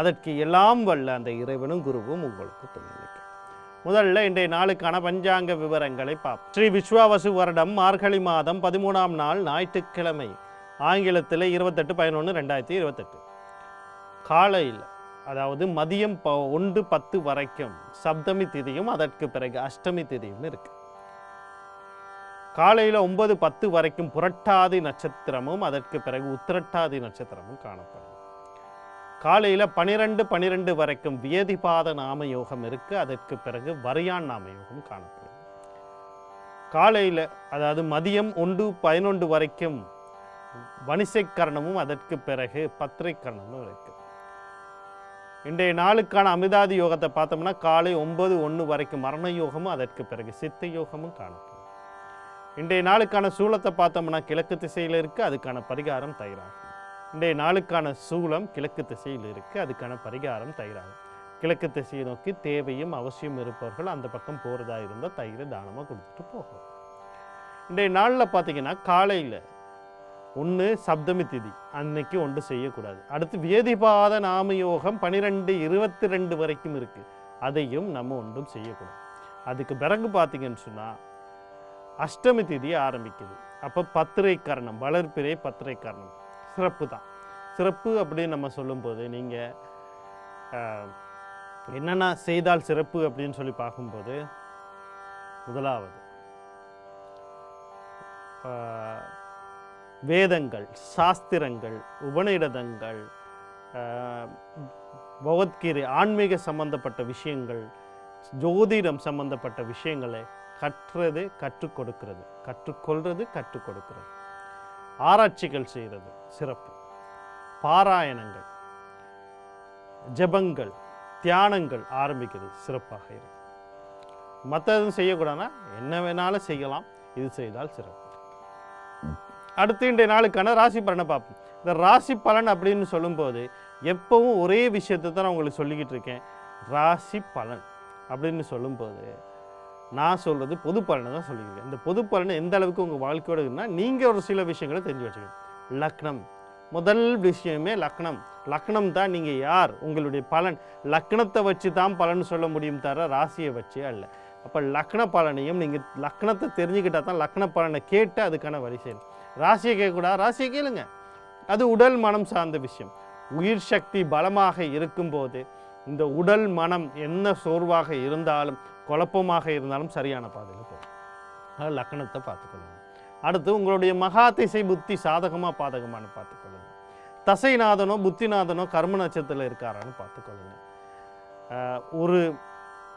அதற்கு எல்லாம் வல்ல அந்த இறைவனும் குருவும் உங்களுக்கு துணை முதல்ல இன்றைய நாளுக்கான பஞ்சாங்க விவரங்களை பார்ப்போம். ஸ்ரீ விஸ்வாவசு வருடம் மார்கழி மாதம் பதிமூணாம் நாள் ஞாயிற்றுக்கிழமை ஆங்கிலத்தில் இருபத்தெட்டு பதினொன்று ரெண்டாயிரத்தி இருபத்தெட்டு. காலையில் அதாவது மதியம் ப ஒன்று பத்து வரைக்கும் சப்தமி திதியும் அதற்கு பிறகு அஷ்டமி திதியும் இருக்கு. காலையில் ஒன்பது பத்து வரைக்கும் புரட்டாதி நட்சத்திரமும் அதற்கு பிறகு உத்திரட்டாதி நட்சத்திரமும் காணப்படும். காலையில் பனிரெண்டு பனிரெண்டு வரைக்கும் வியதிபாத நாம யோகம் இருக்கு. அதற்கு பிறகு வரியான் நாம யோகம் காணப்படும். காலையில் அதாவது மதியம் ஒன்று பதினொன்று வரைக்கும் வணிசை கரணமும் அதற்கு பிறகு பத்திரைக்கரணமும் கரணமும் இருக்கு. இன்றைய நாளுக்கான அமிதாதி யோகத்தை பார்த்தோம்னா காலை ஒன்பது ஒன்று வரைக்கும் மரண யோகமும் அதற்கு பிறகு சித்த யோகமும் காணப்படும். இன்றைய நாளுக்கான சூழத்தை பார்த்தோம்னா கிழக்கு திசையில் இருக்குது அதுக்கான பரிகாரம் தயாராகும். இன்றைய நாளுக்கான சூலம் கிழக்கு திசையில் இருக்குது அதுக்கான பரிகாரம் தயிராகும் கிழக்கு திசையை நோக்கி தேவையும் அவசியம் இருப்பவர்கள் அந்த பக்கம் போகிறதா இருந்தால் தயிரை தானமாக கொடுத்துட்டு போகும் இன்றைய நாளில் பார்த்தீங்கன்னா காலையில் ஒன்று சப்தமி திதி. அன்னைக்கு ஒன்று செய்யக்கூடாது. அடுத்து வேதிபாத நாம யோகம் பன்னிரெண்டு இருபத்தி ரெண்டு வரைக்கும் இருக்குது அதையும் நம்ம ஒன்றும் செய்யக்கூடாது. அதுக்கு பிறகு பார்த்தீங்கன்னு சொன்னால் அஷ்டமி திதி ஆரம்பிக்குது. அப்போ பத்திரை கரணம் வளர்ப்பிரை பத்திரை கரணம் சிறப்பு தான். சிறப்பு அப்படின்னு நம்ம சொல்லும்போது நீங்கள் என்னென்ன செய்தால் சிறப்பு அப்படின்னு சொல்லி பார்க்கும்போது முதலாவது வேதங்கள் சாஸ்திரங்கள் உபநிடதங்கள் ஆஹ், பகவத்கீதை ஆன்மீக சம்பந்தப்பட்ட விஷயங்கள் ஜோதிடம் சம்பந்தப்பட்ட விஷயங்களை கற்றது கற்றுக் கொடுக்கிறது. கற்றுக்கொள்றது கற்றுக் கொடுக்கிறது. ஆராய்ச்சிகள் செய்கிறது சிறப்பு. பாராயணங்கள் ஜெபங்கள் தியானங்கள் ஆரம்பிக்கிறது சிறப்பாக இருக்கு. மற்ற எதுவும் செய்யக்கூடாதுன்னா என்ன வேணாலும் செய்யலாம். இது செய்தால் சிறப்பு. அடுத்து இன்றைய நாளுக்கான ராசி பலனை பார்ப்போம். இந்த ராசி பலன் அப்படின்னு சொல்லும்போது எப்பவும் ஒரே விஷயத்தை தான் நான் உங்களுக்கு சொல்லிக்கிட்டு இருக்கேன். ராசி பலன் அப்படின்னு சொல்லும்போது நான் சொல்கிறது பொது பலனை தான் சொல்லியிருக்கேன் இந்த பொது பலனை எந்த அளவுக்கு உங்கள் வாழ்க்கையோட இருந்தால் நீங்கள் ஒரு சில விஷயங்களை தெரிஞ்சு வச்சுக்கணும். லக்னம். முதல் விஷயமே லக்னம். லக்னம் தான் நீங்கள் யார்? உங்களுடைய பலன். லக்னத்தை வச்சு தான் பலன் சொல்ல முடியும் தவிர ராசியை வச்சே அல்ல. அப்போ லக்ன பலனையும் நீங்கள் லக்னத்தை தெரிஞ்சுக்கிட்டா தான் லக்ன பலனை கேட்டு அதுக்கான வரி செய்யணும். ராசியை கேட்கக்கூடாது? ராசியை கேளுங்க. அது உடல் மனம் சார்ந்த விஷயம். உயிர் சக்தி பலமாக இருக்கும்போது இந்த உடல் மனம் என்ன சோர்வாக இருந்தாலும் குழப்பமாக இருந்தாலும் சரியான பாதையில் போகும். அதாவது லக்கணத்தை பார்த்துக்கொள்ளுங்க. அடுத்து உங்களுடைய மகா திசை புத்தி சாதகமாக பாதகமானு பார்த்துக்கொள்ளுங்க. தசைநாதனோ புத்திநாதனோ கர்ம நட்சத்திரத்தில் இருக்காரான்னு பார்த்துக்கொள்ளுங்க. ஒரு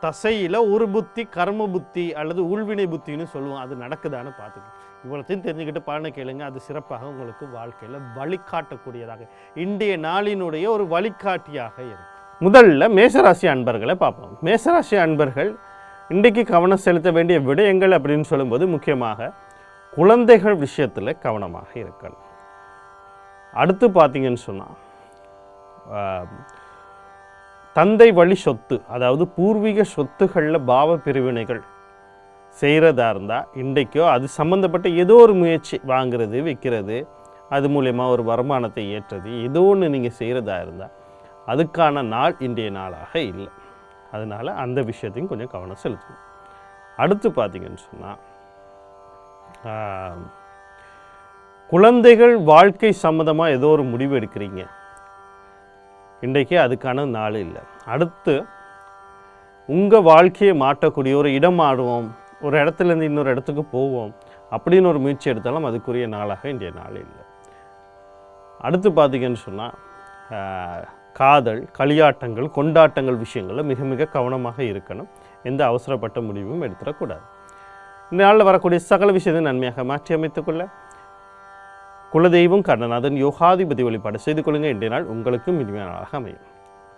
தசையில் ஒரு புத்தி கர்ம புத்தி அல்லது உள்வினை புத்தின்னு சொல்லுவோம். அது நடக்குதான்னு பார்த்துக்கணும் இவ்வளோத்தையும் தெரிஞ்சுக்கிட்டு பலனை கேளுங்க. அது சிறப்பாக உங்களுக்கு வாழ்க்கையில் வழிகாட்டக்கூடியதாக இன்றைய நாளினுடைய ஒரு வழிகாட்டியாக இருக்கும். முதல்ல மேசராசி அன்பர்களை பார்ப்போம். மேசராசி அன்பர்கள் இன்றைக்கு கவனம் செலுத்த வேண்டிய விடயங்கள் அப்படின்னு சொல்லும்போது முக்கியமாக குழந்தைகள் விஷயத்தில் கவனமாக இருக்கணும். அடுத்து பார்த்தீங்கன்னு சொன்னால் தந்தை வழி சொத்து அதாவது பூர்வீக சொத்துகளில் பாவ பிரிவினைகள் செய்கிறதா இருந்தால் இன்றைக்கோ அது சம்மந்தப்பட்ட ஏதோ ஒரு முயற்சி வாங்குறது விற்கிறது அது மூலயமா ஒரு வருமானத்தை ஏற்றது ஏதோ ஒன்று நீங்கள் செய்கிறதா இருந்தால் அதுக்கான நாள் இன்றைய நாளாக இல்லை. அதனால் அந்த விஷயத்தையும் கொஞ்சம் கவனம் செலுத்தணும். அடுத்து பார்த்தீங்கன்னு சொன்னால் குழந்தைகள் வாழ்க்கை சம்மந்தமாக ஏதோ ஒரு முடிவு எடுக்கிறீங்க. இன்றைக்கு அதுக்கான நாள் இல்லை. அடுத்து உங்கள் வாழ்க்கையை மாற்றக்கூடிய ஒரு இடம் ஆடுவோம் ஒரு இடத்துலேருந்து இன்னொரு இடத்துக்கு போவோம். அப்படின்னு ஒரு முயற்சி எடுத்தாலும் அதுக்குரிய நாளாக இன்றைய நாள் இல்லை. அடுத்து பார்த்தீங்கன்னு சொன்னால் காதல் களியாட்டங்கள் கொண்டாட்டங்கள் விஷயங்களில் மிக மிக கவனமாக இருக்கணும். எந்த அவசரப்பட்ட முடிவும் எடுத்துடக்கூடாது. இந்த நாளில் வரக்கூடிய சகல விஷயத்தை நன்மையாக மாற்றி அமைத்துக்கொள்ள குலதெய்வம் கர்ணநாதன் யோகாதிபதி வழிபாடு செய்து கொள்ளுங்கள். இன்றைய நாள் உங்களுக்கும் இனிமையான நாளாக அமையும்.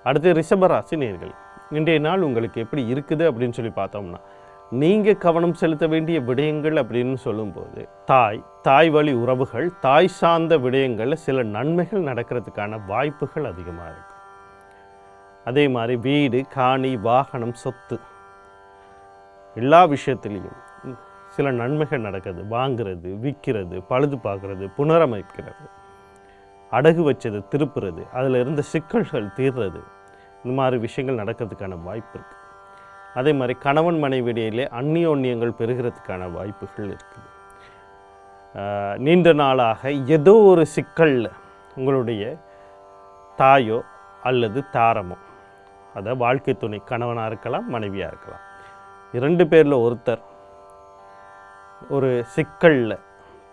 அடுத்து ரிஷபராசி நேர்கள் இன்றைய நாள் உங்களுக்கு எப்படி இருக்குது அப்படின்னு சொல்லி பார்த்தோம்னா நீங்கள் கவனம் செலுத்த வேண்டிய விடயங்கள் அப்படின்னு சொல்லும்போது தாய் தாய் வழி உறவுகள் தாய் சார்ந்த விடயங்களில் சில நன்மைகள் நடக்கிறதுக்கான வாய்ப்புகள் அதிகமாக இருக்குது அதே மாதிரி வீடு காணி வாகனம் சொத்து எல்லா விஷயத்துலேயும் சில நன்மைகள் நடக்குது. வாங்குறது விற்கிறது பழுது பார்க்குறது புனரமைக்கிறது அடகு வச்சது திருப்புறது அதில் இருந்த சிக்கல்கள் தீர்றது இந்த மாதிரி விஷயங்கள் நடக்கிறதுக்கான வாய்ப்பு இருக்குது அதே மாதிரி கணவன் மனைவியிடையிலே அந்நியோன்யங்கள் பெறுகிறதுக்கான வாய்ப்புகள் இருக்குது. நீண்ட நாளாக ஏதோ ஒரு சிக்கலில் உங்களுடைய தாயோ அல்லது தாரமோ அதை வாழ்க்கை துணை கணவனாக இருக்கலாம் மனைவியாக இருக்கலாம். இரண்டு பேரில் ஒருத்தர் ஒரு சிக்கலில்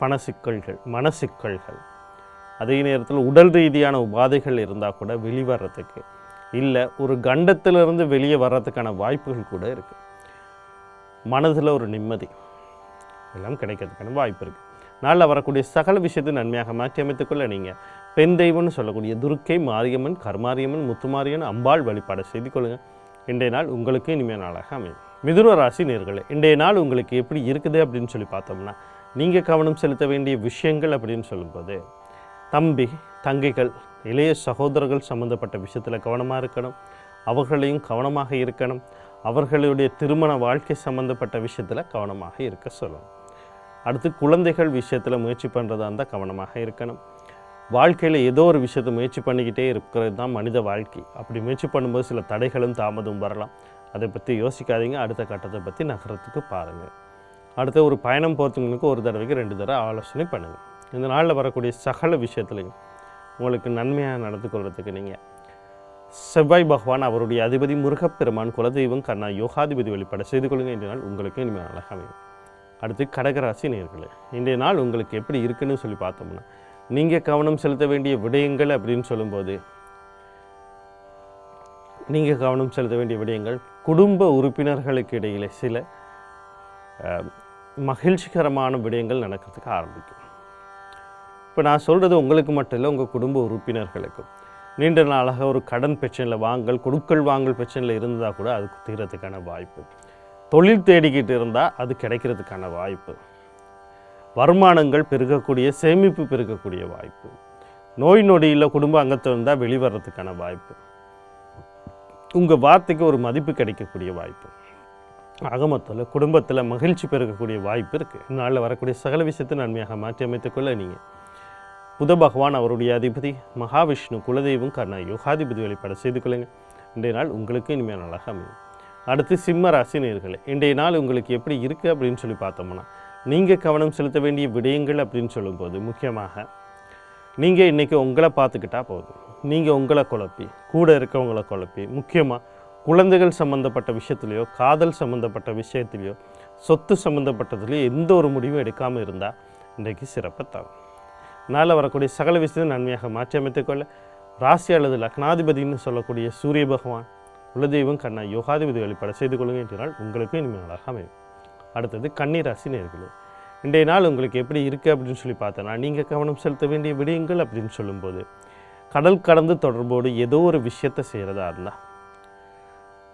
பண சிக்கல்கள் மன சிக்கல்கள் அதே நேரத்தில் உடல் ரீதியான உபாதைகள் இருந்தால் கூட வெளிவரத்துக்கு இல்லை ஒரு கண்டத்திலிருந்து வெளியே வர்றதுக்கான வாய்ப்புகள் கூட இருக்குது மனதில் ஒரு நிம்மதி எல்லாம் கிடைக்கிறதுக்கான வாய்ப்பு இருக்குது நாளில் வரக்கூடிய சகல விஷயத்தை நன்மையாக மாற்றி அமைத்துக்கொள்ள நீங்கள் பெண் தெய்வம்னு சொல்லக்கூடிய துர்க்கை மாரியம்மன் கர்மாரியம்மன் முத்துமாரியம்மன் அம்பாள் வழிபாடு செய்து கொள்ளுங்கள் இன்றைய நாள் உங்களுக்கு இனிமையான நாளாக அமையும். மிதுன ராசி நேர்களே இன்றைய நாள் உங்களுக்கு எப்படி இருக்குது அப்படின்னு சொல்லி பார்த்தோம்னா நீங்கள் கவனம் செலுத்த வேண்டிய விஷயங்கள் அப்படின்னு சொல்லும்போது தம்பி தங்கைகள் இளைய சகோதரர்கள் சம்மந்தப்பட்ட விஷயத்தில் கவனமாக இருக்கணும். அவர்களையும் கவனமாக இருக்கணும். அவர்களுடைய திருமண வாழ்க்கை சம்மந்தப்பட்ட விஷயத்தில் கவனமாக இருக்க சொல்லணும். அடுத்து குழந்தைகள் விஷயத்தில் முயற்சி பண்ணுறதா இருந்தால் கவனமாக இருக்கணும். வாழ்க்கையில் ஏதோ ஒரு விஷயத்தை முயற்சி பண்ணிக்கிட்டே இருக்கிறது தான் மனித வாழ்க்கை. அப்படி முயற்சி பண்ணும்போது சில தடைகளும் தாமதம் வரலாம். அதை பற்றி யோசிக்காதீங்க. அடுத்த கட்டத்தை பற்றி நகரத்துக்கு பாருங்கள் அடுத்து ஒரு பயணம் போகிறதுங்களுக்கு ஒரு தடவைக்கு ரெண்டு தடவை ஆலோசனை பண்ணுங்கள் இந்த நாளில் வரக்கூடிய சகல விஷயத்துலையும் உங்களுக்கு நன்மையாக நடந்து கொள்றதுக்கு நீங்கள் செவ்வாய் பகவான் அவருடைய அதிபதி முருகப்பெருமான் குலதெய்வம் கண்ணா யோகாதிபதி வழிபாடு செய்து கொள்ளுங்கள் இன்றைய நாள் உங்களுக்கு இனிமேல் அழகாக அமையும். அடுத்து கடகராசி நேர்களே இன்றைய நாள் உங்களுக்கு எப்படி இருக்குன்னு சொல்லி பார்த்தோம்னா நீங்கள் கவனம் செலுத்த வேண்டிய விடயங்கள் அப்படின்னு சொல்லும்போது நீங்கள் கவனம் செலுத்த வேண்டிய விடயங்கள் குடும்ப உறுப்பினர்களுக்கு இடையிலே சில மகிழ்ச்சிகரமான விடயங்கள் நடக்கிறதுக்கு ஆரம்பிக்கும். இப்போ நான் சொல்கிறது உங்களுக்கு மட்டும் இல்லை உங்கள் குடும்ப உறுப்பினர்களுக்கும் நீண்ட நாளாக ஒரு கடன் பிரச்சனையில் வாங்கல் கொடுக்கல் வாங்கல் பிரச்சனையில் இருந்தால் கூட அதுக்கு தீரத்துக்கான வாய்ப்பு. தொழில் தேடிக்கிட்டு இருந்தால் அது கிடைக்கிறதுக்கான வாய்ப்பு. வருமானங்கள் பெருகக்கூடிய சேமிப்பு பெருகக்கூடிய வாய்ப்பு. நோய் நொடியில் குடும்ப அங்கத்தில் இருந்தால் வெளிவரத்துக்கான வாய்ப்பு. உங்கள் வார்த்தைக்கு ஒரு மதிப்பு கிடைக்கக்கூடிய வாய்ப்பு. அகமத்தில் குடும்பத்தில் மகிழ்ச்சி பெருகக்கூடிய வாய்ப்பு இருக்குது நாளில் வரக்கூடிய சகல விஷயத்தை நன்மையாக மாற்றி அமைத்துக்கொள்ள நீங்கள் புத பகவான் அவருடைய அதிபதி மகாவிஷ்ணு குலதெய்வம் கர்ணா யோகாதிபதி வழிபாடு செய்து கொள்ளுங்கள். இன்றைய நாள் உங்களுக்கு இனிமையான நாளாக அமையும். அடுத்து சிம்ம ராசி இன்றைய நாள் உங்களுக்கு எப்படி இருக்குது அப்படின்னு சொல்லி பார்த்தோம்னா நீங்கள் கவனம் செலுத்த வேண்டிய விடயங்கள் அப்படின்னு சொல்லும்போது முக்கியமாக நீங்கள் இன்றைக்கி உங்களை பார்த்துக்கிட்டா போதும். நீங்கள் உங்களை குழப்பி கூட இருக்கவங்களை குழப்பி முக்கியமாக குழந்தைகள் சம்மந்தப்பட்ட விஷயத்துலையோ காதல் சம்மந்தப்பட்ட விஷயத்துலையோ சொத்து சம்மந்தப்பட்டதுலையோ எந்த ஒரு முடிவும் எடுக்காமல் இருந்தால் இன்றைக்கு சிறப்பை தரும். நாளில் வரக்கூடிய சகல விஷயத்தை நன்மையாக மாற்றி அமைத்துக்கொள்ள ராசி அல்லது லக்னாதிபதினு சொல்லக்கூடிய சூரிய பகவான் குலதெய்வம் கண்ணா யோகாதிபதி வழிபாடு செய்து கொள்ளுங்க என்ற நாள் உங்களுக்கு இனிமையாக அமையும். அடுத்தது கன்னி ராசி நேர்களே இன்றைய நாள் உங்களுக்கு எப்படி இருக்குது அப்படின்னு சொல்லி பார்த்தோன்னா நீங்கள் கவனம் செலுத்த வேண்டிய விடயங்கள் அப்படின்னு சொல்லும்போது கடல் கடந்து தொடர்போடு ஏதோ ஒரு விஷயத்தை செய்கிறதா இருந்தால்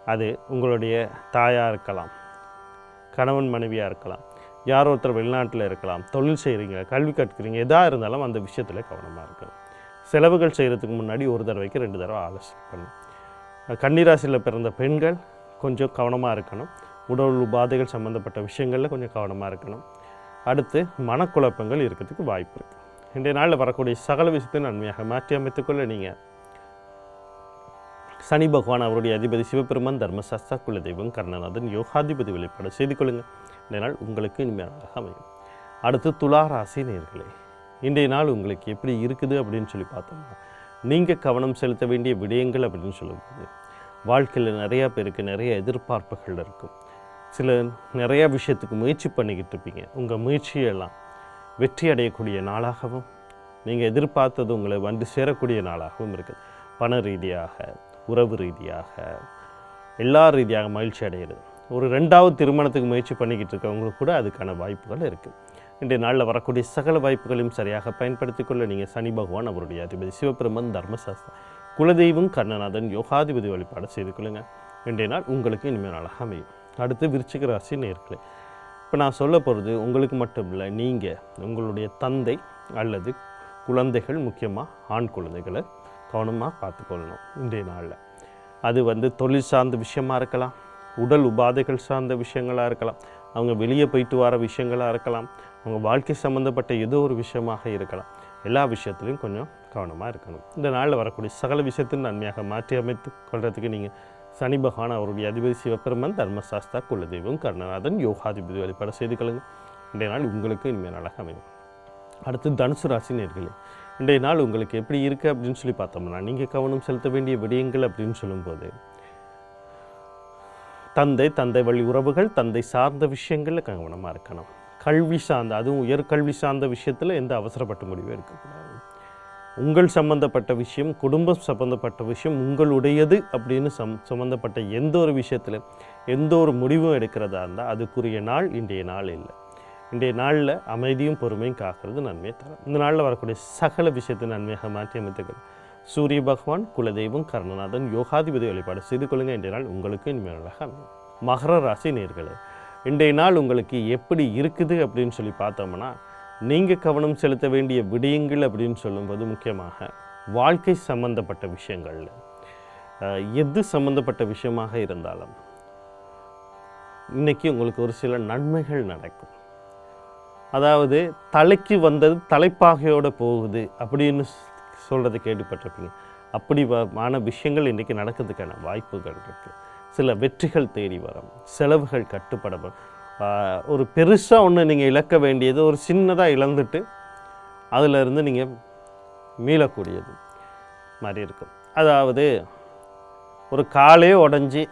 அது உங்களுடைய தாயாக இருக்கலாம் கணவன் மனைவியாக இருக்கலாம் யாரோ ஒருத்தர் வெளிநாட்டில் இருக்கலாம் தொழில் செய்கிறீங்க கல்வி கற்கிறீங்க எதாக இருந்தாலும் அந்த விஷயத்தில் கவனமாக இருக்கணும். செலவுகள் செய்கிறதுக்கு முன்னாடி ஒரு தடவைக்கு ரெண்டு தடவை ஆலோசனை பண்ணும் கன்னிராசியில் பிறந்த பெண்கள் கொஞ்சம் கவனமாக இருக்கணும். உடல் உபாதைகள் சம்மந்தப்பட்ட விஷயங்களில் கொஞ்சம் கவனமாக இருக்கணும். அடுத்து மனக்குழப்பங்கள் இருக்கிறதுக்கு வாய்ப்பு இருக்குது இன்றைய நாளில் வரக்கூடிய சகல விஷயத்தை நன்மையாக மாற்றி அமைத்துக்கொள்ள நீங்கள் சனி பகவான் அவருடைய அதிபதி சிவபெருமான் தர்மசாஸ்தா குலதெய்வம் கர்ணநாதன் யோகாதிபதி வெளிப்பாடு செய்து கொள்ளுங்கள். இந்த நாள் உங்களுக்கு இனிமையாக அமையும். அடுத்து துலா ராசி நேர்களே இன்றைய நாள் உங்களுக்கு எப்படி இருக்குது அப்படின்னு சொல்லி பார்த்தோம்னா நீங்கள் கவனம் செலுத்த வேண்டிய விடயங்கள் அப்படின்னு சொல்லும்போது வாழ்க்கையில் நிறையா பேருக்கு நிறைய எதிர்பார்ப்புகள் இருக்கும். சில நிறையா விஷயத்துக்கு முயற்சி பண்ணிக்கிட்டு இருப்பீங்க. உங்கள் முயற்சியெல்லாம் வெற்றி அடையக்கூடிய நாளாகவும் நீங்கள் எதிர்பார்த்தது உங்களை வந்து சேரக்கூடிய நாளாகவும் இருக்குது. பண ரீதியாக உறவு ரீதியாக எல்லா ரீதியாக மகிழ்ச்சி அடைகிறது ஒரு ரெண்டாவது திருமணத்துக்கு முயற்சி பண்ணிக்கிட்டு இருக்கவங்களுக்கு கூட அதுக்கான வாய்ப்புகள் இருக்குது இன்றைய நாளில் வரக்கூடிய சகல வாய்ப்புகளையும் சரியாக பயன்படுத்திக் கொள்ள நீங்கள் சனி பகவான் அவருடைய அதிபதி சிவபெருமன் தர்மசாஸ்திரம் குலதெய்வம் கர்ணநாதன் யோகாதிபதி வழிபாடு செய்து கொள்ளுங்கள் இன்றைய நாள் உங்களுக்கு இனிமேல் நாளாக அமையும். அடுத்து விருச்சிக ராசி நேர்களே இப்போ நான் சொல்ல போகிறது உங்களுக்கு மட்டும் இல்லை நீங்கள் உங்களுடைய தந்தை அல்லது குழந்தைகள் முக்கியமாக ஆண் குழந்தைகளை கவனமாக பார்த்துக்கொள்ளணும் இன்றைய நாளில். அது வந்து தொழில் சார்ந்த விஷயமாக இருக்கலாம் உடல் உபாதைகள் சார்ந்த விஷயங்களாக இருக்கலாம் அவங்க வெளியே போயிட்டு வர விஷயங்களாக இருக்கலாம் அவங்க வாழ்க்கை சம்மந்தப்பட்ட ஏதோ ஒரு விஷயமாக இருக்கலாம். எல்லா விஷயத்துலையும் கொஞ்சம் கவனமாக இருக்கணும். இந்த நாளில் வரக்கூடிய சகல விஷயத்தையும் நன்மையாக மாற்றி அமைத்து கொள்றதுக்கு நீங்கள் சனி பகவான் அவருடைய அதிபதி சிவபெருமன் தர்மசாஸ்தா குலதெய்வம் கருணநாதன் யோகாதிபதி வழிபாடு செய்து கொள்ளுங்கள் இன்றைய நாள் உங்களுக்கு இனிமேல் நாளாக அமையும். அடுத்து தனுசு ராசி நேர்களே. இன்றைய நாள் உங்களுக்கு எப்படி இருக்குது அப்படின்னு சொல்லி பார்த்தோம்னா நீங்கள் கவனம் செலுத்த வேண்டிய விடயங்கள் அப்படின்னு சொல்லும்போது தந்தை தந்தை வழி உறவுகள் தந்தை சார்ந்த விஷயங்களில் கவனமாக இருக்கணும். கல்வி சார்ந்த அதுவும் உயர்கல்வி சார்ந்த விஷயத்தில் எந்த அவசரப்பட்ட முடிவும் இருக்கக்கூடாது உங்கள் சம்பந்தப்பட்ட விஷயம் குடும்பம் சம்பந்தப்பட்ட விஷயம் உங்களுடையது அப்படின்னு சம் சம்மந்தப்பட்ட எந்த ஒரு விஷயத்தில் எந்த ஒரு முடிவும் எடுக்கிறதா இருந்தால் அதுக்குரிய நாள் இன்றைய நாள் இல்லை. இன்றைய நாளில் அமைதியும் பொறுமையும் காக்கிறது நன்மையை தரும். இந்த நாளில் வரக்கூடிய சகல விஷயத்தை நன்மையாக மாற்றி அமைத்துக்கள் சூரிய பகவான் குலதெய்வம் கர்ணநாதன் யோகாதிபதி வழிபாடு செய்து கொள்ளுங்கள். இன்றைய நாள் உங்களுக்கு இனிமேலாக அமையும். மகர ராசி நேர்களே இன்றைய நாள் உங்களுக்கு எப்படி இருக்குது அப்படின்னு சொல்லி பார்த்தோம்னா நீங்கள் கவனம் செலுத்த வேண்டிய விடயங்கள் அப்படின்னு சொல்லும்போது முக்கியமாக வாழ்க்கை சம்பந்தப்பட்ட விஷயங்கள். எது சம்பந்தப்பட்ட விஷயமாக இருந்தாலும் இன்னைக்கு உங்களுக்கு ஒரு சில நன்மைகள் நடக்கும். அதாவது தலைக்கு வந்தது தலைப்பாகையோடு போகுது அப்படின்னு சொல்கிறத கேள்விப்பட்டிருப்பீங்க. அப்படி வ- மான விஷயங்கள் இன்றைக்கி நடக்கிறதுக்கான வாய்ப்புகள் இருக்குது சில வெற்றிகள் தேடி வரும் செலவுகள் கட்டுப்பட ஒரு பெருசாக ஒன்று நீங்கள் இழக்க வேண்டியது ஒரு சின்னதாக இழந்துட்டு அதில் இருந்து நீங்கள் மீளக்கூடியது மாதிரி இருக்கும் அதாவது ஒரு காலே உடஞ்சி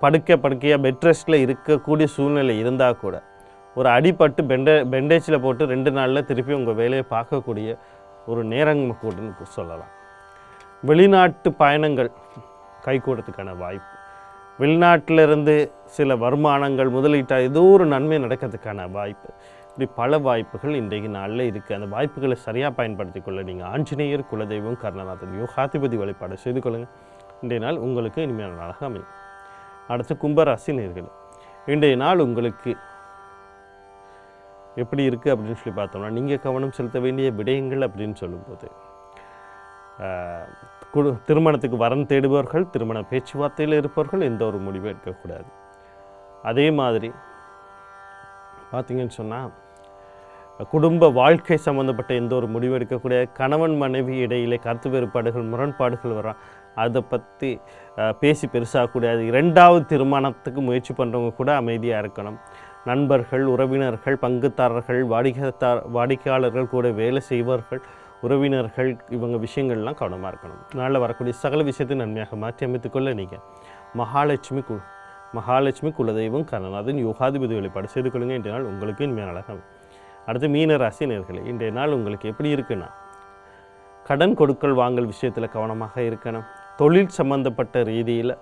படுக்க படுக்கையாக பெட் ரெஸ்ட்டில் இருக்கக்கூடிய சூழ்நிலை இருந்தால் கூட ஒரு அடிபட்டு பெண்டே பெண்டேஜில் போட்டு ரெண்டு நாளில் திருப்பி உங்கள் வேலையை பார்க்கக்கூடிய ஒரு நேரம் கூட சொல்லலாம். வெளிநாட்டு பயணங்கள் கைகூடத்துக்கான வாய்ப்பு. வெளிநாட்டிலிருந்து சில வருமானங்கள் முதலீட்டாக ஏதோ ஒரு நன்மை நடக்கிறதுக்கான வாய்ப்பு. இப்படி பல வாய்ப்புகள் இன்றைக்கு நாளில் இருக்குது அந்த வாய்ப்புகளை சரியாக பயன்படுத்தி கொள்ள நீங்கள் ஆஞ்சநேயர் குலதெய்வம் கர்ணநாதன் யோகாதிபதி வழிபாடு செய்து கொள்ளுங்கள் இன்றைய நாள் உங்களுக்கு இனிமையான நாளாக அமையும். அடுத்து கும்பராசி நேர்கள் இன்றைய நாள் உங்களுக்கு எப்படி இருக்குது அப்படின்னு சொல்லி பார்த்தோம்னா நீங்கள் கவனம் செலுத்த வேண்டிய விடயங்கள் அப்படின்னு சொல்லும்போது ஆஹ், குடு திருமணத்துக்கு வரன் தேடுபவர்கள் திருமண பேச்சுவார்த்தையில் இருப்பவர்கள் எந்த ஒரு முடிவும் எடுக்கக்கூடாது. அதே மாதிரி பார்த்தீங்கன்னு சொன்னால் குடும்ப வாழ்க்கை சம்மந்தப்பட்ட எந்த ஒரு முடிவு எடுக்கக்கூடிய கணவன் மனைவி இடையிலே கருத்து வேறுபாடுகள் முரண்பாடுகள் வரும் அதை பற்றி பேசி பெருசாக கூடாது இரண்டாவது திருமணத்துக்கு முயற்சி பண்ணுறவங்க கூட அமைதியாக இருக்கணும். நண்பர்கள் உறவினர்கள் பங்குதாரர்கள் வாடிக்கைத்தார் வாடிக்கையாளர்கள் கூட வேலை செய்வர்கள் உறவினர்கள் இவங்க விஷயங்கள்லாம் கவனமாக இருக்கணும். நாளில் வரக்கூடிய சகல விஷயத்தை நன்மையாக மாற்றி அமைத்துக்கொள்ள நீங்கள் மகாலட்சுமி கு மகாலட்சுமி குலதெய்வம் கருணாதன் யோகாதிபதி வழிபாடு செய்து கொள்ளுங்க. இன்றைய நாள் உங்களுக்கு இனிமையான அழகம் அடுத்து மீனராசி நேர்களை இன்றைய நாள் உங்களுக்கு எப்படி இருக்குன்னா கடன் கொடுக்கல் வாங்கல் விஷயத்தில் கவனமாக இருக்கணும். தொழில் சம்பந்தப்பட்ட ரீதியில்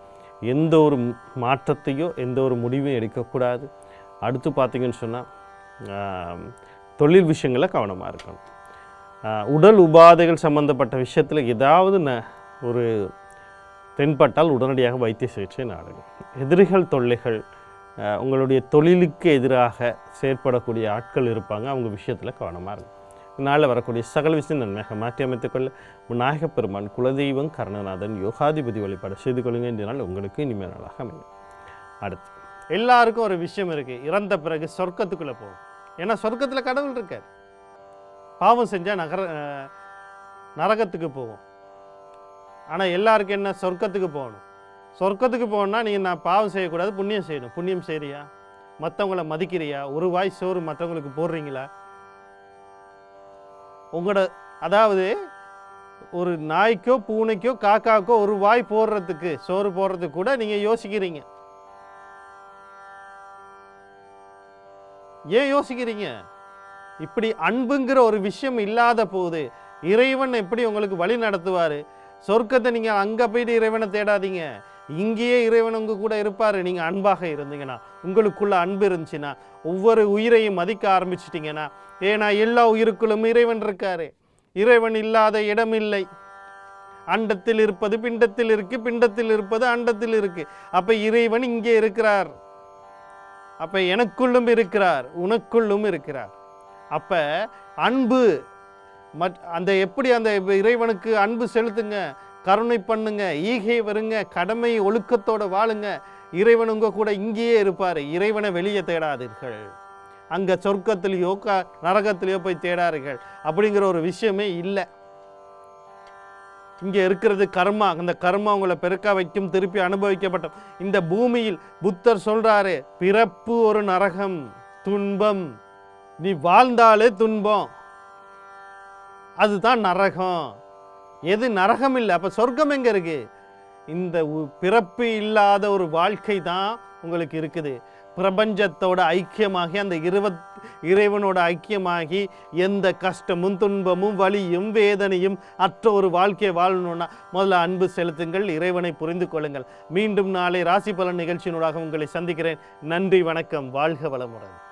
எந்த ஒரு மாற்றத்தையோ எந்த ஒரு முடிவும் எடுக்கக்கூடாது. அடுத்து பார்த்தீங்கன்னு சொன்னால் தொழில் விஷயங்களில் கவனமாக இருக்கணும். உடல் உபாதைகள் சம்மந்தப்பட்ட விஷயத்தில் ஏதாவது ந ஒரு தென்பட்டால் உடனடியாக வைத்திய சிகிச்சை நாடுங்க எதிரிகள் தொல்லைகள் உங்களுடைய தொழிலுக்கு எதிராக செயற்படக்கூடிய ஆட்கள் இருப்பாங்க அவங்க விஷயத்தில் கவனமாக இருக்கும் நாளில் வரக்கூடிய சகல விஷயம் நன்மையாக மாற்றி அமைத்துக்கொள்ள விநாயகப் பெருமான் குலதெய்வம் கருணநாதன் யோகாதிபதி வழிபாடு செய்து கொள்ளுங்க இந்த நாள் உங்களுக்கு இனிமேல் நாளாக அமையும். அடுத்து எல்லாருக்கும் ஒரு விஷயம் இருக்குது இறந்த பிறகு சொர்க்கத்துக்குள்ளே போகும் ஏன்னா சொர்க்கத்தில் கடவுள் இருக்கார். பாவம் செஞ்சால் நகர நரகத்துக்கு போகும் ஆனால் எல்லாருக்கும் என்ன? சொர்க்கத்துக்கு போகணும். சொர்க்கத்துக்கு போகணும்னா நீங்கள் நான் பாவம் செய்யக்கூடாது புண்ணியம் செய்யணும். புண்ணியம் செய்கிறியா மற்றவங்கள மதிக்கிறியா? ஒரு வாய் சோறு மற்றவங்களுக்கு போடுறீங்களா? உங்களோட அதாவது ஒரு நாய்க்கோ பூனைக்கோ காக்காக்கோ ஒரு வாய் போடுறதுக்கு சோறு போடுறதுக்கு கூட நீங்கள் யோசிக்கிறீங்க. ஏன் யோசிக்கிறீங்க? இப்படி அன்புங்கிற ஒரு விஷயம் இல்லாத போது இறைவன் எப்படி உங்களுக்கு வழி நடத்துவார்? சொர்க்கத்தை நீங்கள் அங்கே போயிட்டு இறைவனை தேடாதீங்க. இங்கேயே இறைவன் உங்க கூட இருப்பார். நீங்கள் அன்பாக இருந்தீங்கன்னா உங்களுக்குள்ள அன்பு இருந்துச்சுன்னா ஒவ்வொரு உயிரையும் மதிக்க ஆரம்பிச்சிட்டிங்கன்னா ஏன்னா எல்லா உயிருக்குள்ளும் இறைவன் இருக்காரு. இறைவன் இல்லாத இடம் இல்லை. அண்டத்தில் இருப்பது பிண்டத்தில் இருக்குது பிண்டத்தில் இருப்பது அண்டத்தில் இருக்குது அப்போ இறைவன் இங்கே இருக்கிறார். அப்போ எனக்குள்ளும் இருக்கிறார் உனக்குள்ளும் இருக்கிறார். அப்போ அன்பு மற் அந்த எப்படி அந்த இறைவனுக்கு அன்பு செலுத்துங்க கருணை பண்ணுங்க ஈகை வருங்க கடமை ஒழுக்கத்தோடு வாழுங்க. இறைவன் உங்கள் கூட இங்கேயே இருப்பார் இறைவனை வெளியே தேடாதீர்கள். அங்கே சொர்க்கத்திலேயோ க நரகத்திலேயோ போய் தேடாதீர்கள் அப்படிங்கிற ஒரு விஷயமே இல்லை. இங்கே இருக்கிறது கர்மா. அந்த கர்மா உங்களை பெருக்க வைக்கும் திருப்பி அனுபவிக்கப்பட்ட. இந்த பூமியில் புத்தர் சொல்றாரு பிறப்பு ஒரு நரகம் துன்பம். நீ வாழ்ந்தாலே துன்பம். அதுதான் நரகம். எது நரகம் இல்லை? அப்ப சொர்க்கம் எங்க இருக்கு? இந்த பிறப்பு இல்லாத ஒரு வாழ்க்கை தான் உங்களுக்கு இருக்குது. பிரபஞ்சத்தோட ஐக்கியமாகி அந்த இருவத் இறைவனோட ஐக்கியமாகி எந்த கஷ்டமும் துன்பமும் வலியும் வேதனையும் அற்ற ஒரு வாழ்க்கையை வாழணும்னா முதல்ல அன்பு செலுத்துங்கள் இறைவனை புரிந்து கொள்ளுங்கள். மீண்டும் நாளை ராசி பலன் நிகழ்ச்சியினூடாக உங்களை சந்திக்கிறேன். நன்றி வணக்கம். வாழ்க வளமுடன்.